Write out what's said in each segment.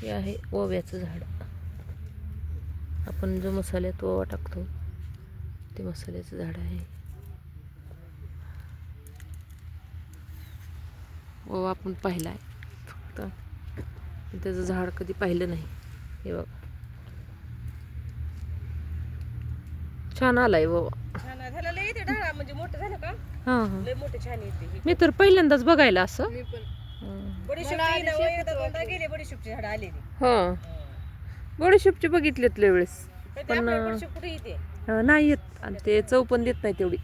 हे आहे ओव्याचं झाड. आपण जो मसाल्यात ओवा टाकतो ते मसाल्याचं झाड आहे. ओवा आपण पाहिला आहे फक्त त्याचं झाड कधी पाहिलं नाही. हे बघा. छान आलाय ढाळा म्हणजे मोठं झालं का? हां हां. लय मोठे छान येते हे. मी तर पहिल्यांदाच बघायला असं. गेले बडीशेपची झाड आलेली. हां. बडीशेपची बघितलेत लय वेळेस पण नाही येत. आणि ते चव पण देत नाही तेवढी.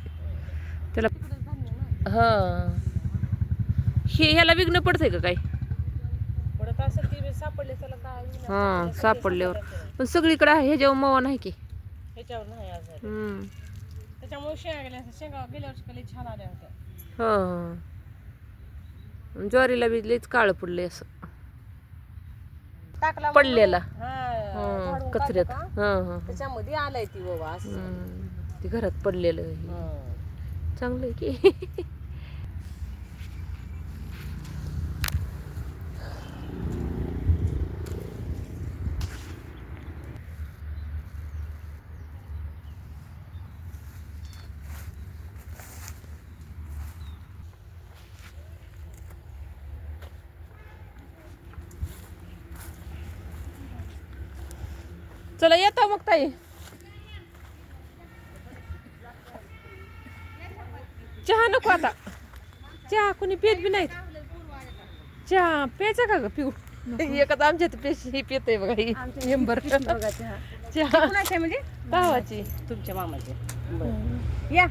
त्याला. हा. हे ह्याला विघ्न पडतंय का काय? पडत असेल ती सापडले त्याला काय हा सापडल्यावर. सापडलं. पण सगळीकडे आहे ह्याच्यावर मावा नाही की. ह्याच्यावर नाही आज झालं. हम्म. त्याच्यामुळे शेंगा गेल्या शेंगा गेल्या वर्षी काही छान आल्या होत्या. हा. ज्वारीला लईच काळं पडलंय असं. टाकला पडलेला. हा, हा, कचऱ्यात. हा हा त्याच्यामध्ये आलाय ती बाबा असं. हम्म. ते घरात पडलेलं. चांगलं की. चला येता मग ताई. चहा नको आता. चहा कोणी पेत बी नाहीत. चहा प्यायचा का ग पिऊ? एकच आमच्या इथं पेश ही पित आहे बघा ही. मेंबर बघा चहा. चहा. कुणाची आहे म्हणजे? गावाची तुमच्या मामाचे. या.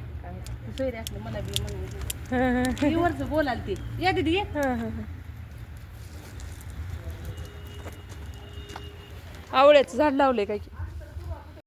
सोयरे असले मला बी म्हणून वरच बोलाल ती. या दीदी ये. आवळ्याचं झाड लावलंय काय की.